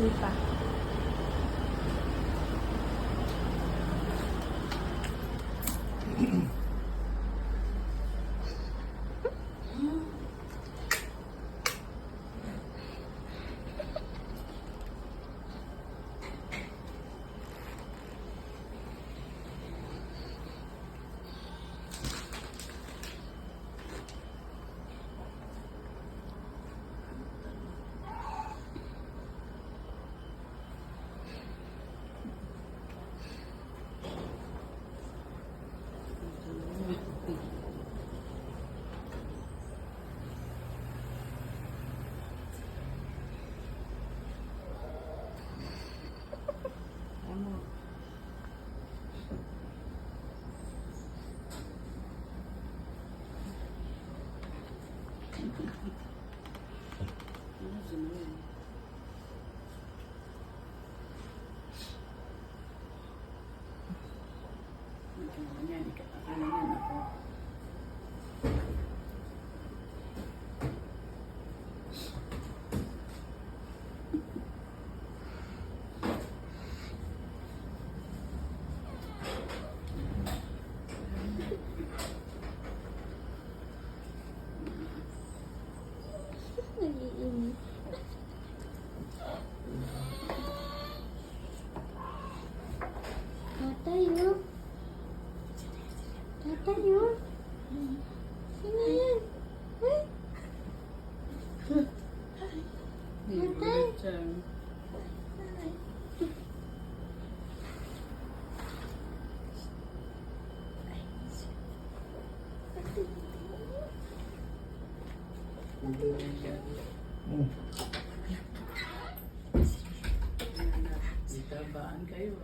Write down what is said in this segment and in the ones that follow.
对吧 Ano sinunod? Ano yan? Akala yan ako. Naiinis. Tatay, oh. Oh. Sino yan? Ay, Tatay. Diyan. Nagtabaan kayo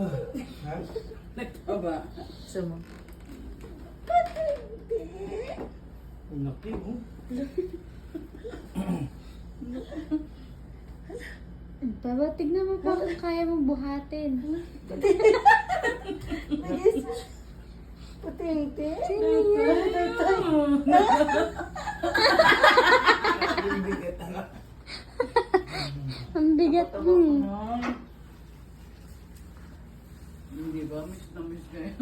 ah. Ha? Nagtaba. Sumo. Ang laki, oh. Baba, tignan mo pa kung kaya mong buhatin. Puting-te. Sino yan? Ang bigat na. Ang bigat Taba mo. ko nun. Hindi ba? Miss na miss kayo.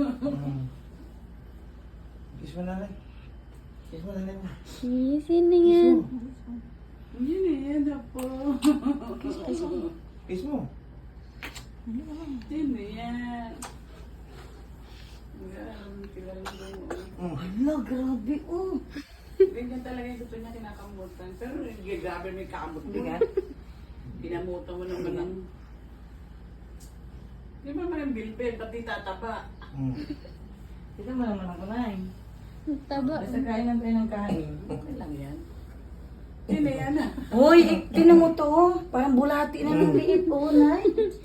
Kiss mo nanay. Kiss mo mo. Sino Kiss yan? mo. Yun eh, yan na po. Kiss mo. Sino yan? Yan, kilala mo. Mm. Hala, grabe, oh. Ganyan talaga yung gusto niya kinakamutan. Pero grabe may kamot ka. Pinamutan mo naman ng... Di ba man ang bilbil, ba't di tataba? Mm. Ito mo naman ako na eh. Taba. Basta kain lang tayo ng kain. Okay lang yan. Sino yan ah? Hoy, eh, tinan mo to. oh. Parang bulati na ng liit, oh, nay.